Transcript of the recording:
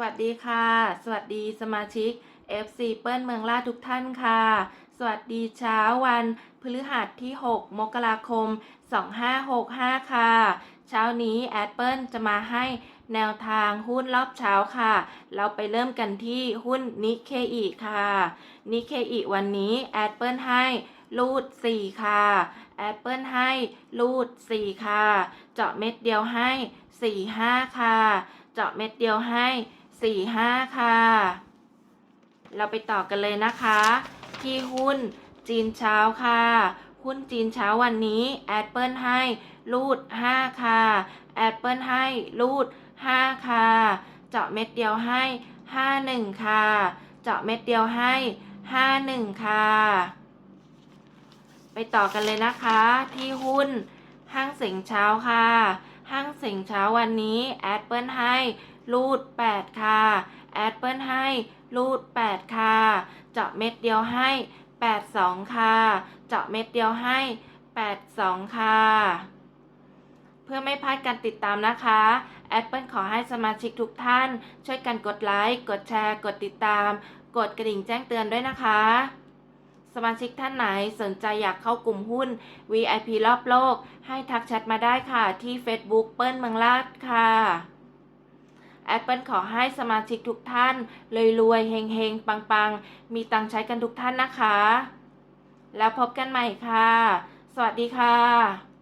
วัสดีค่ะ สวัสดีสมาชิก FC เปิ้ลเมืองล่าทุกท่านค่ะ สวัสดีเช้าวันพฤหัสที่ 6 มกราคม 2565 ค่ะ เช้านี้แอดเปิลจะมาให้แนวทางหุ้นรอบเช้าค่ะ เราไปเริ่มกันที่หุ้นนิเคอีค่ะ นิเคอีวันนี้แอดเปิลให้รูด 4 ค่ะ แอดเปิลให้รูด 4 ค่ะ เจาะเม็ดเดียวให้ 4 5 ค่ะ เจาะเม็ดเดียวให้ 4 5ค่ะ เราไปต่อกันเลยนะคะ ที่หุ้นจีนเช้าค่ะ หุ้นจีนเช้าวันนี้แอดเปิลให้รูด 5 ค่ะแอดเปิลให้รูด 5 ค่ะ เจาะเม็ดเดียวให้ 51 ค่ะ เจาะเม็ดเดียวให้ 51 ค่ะ ไปต่อกันเลยนะคะ ที่หุ้นห้างเสียงเช้าค่ะ ห้างเสียงเช้าวันนี้แอดเปิลให้รูด 8 ค่ะ แอดเปิลให้รูด 8 ค่ะ เจาะเม็ดเดียวให้ 82 ค่ะ เจาะเม็ดเดียวให้ 82 ค่ะ เพื่อไม่พลาดการติดตามนะคะ แอดเปิลขอให้สมาชิกทุกท่าน ช่วยกันกดไลค์ กดแชร์ กดติดตาม กดกระดิ่งแจ้งเตือนด้วยนะคะ สมาชิกท่านไหนสนใจอยากเข้ากลุ่มหุ้น VIP รอบโลก ให้ทักแชทมาได้ค่ะ ที่ Facebook เปิ้ลเมืองลาดค่ะแอดเปิลขอให้สมาชิกทุกท่านเลยรวยๆเฮงๆปังๆมีตังใช้กันทุกท่านนะคะ แล้วพบกันใหม่ค่ะ สวัสดีค่ะ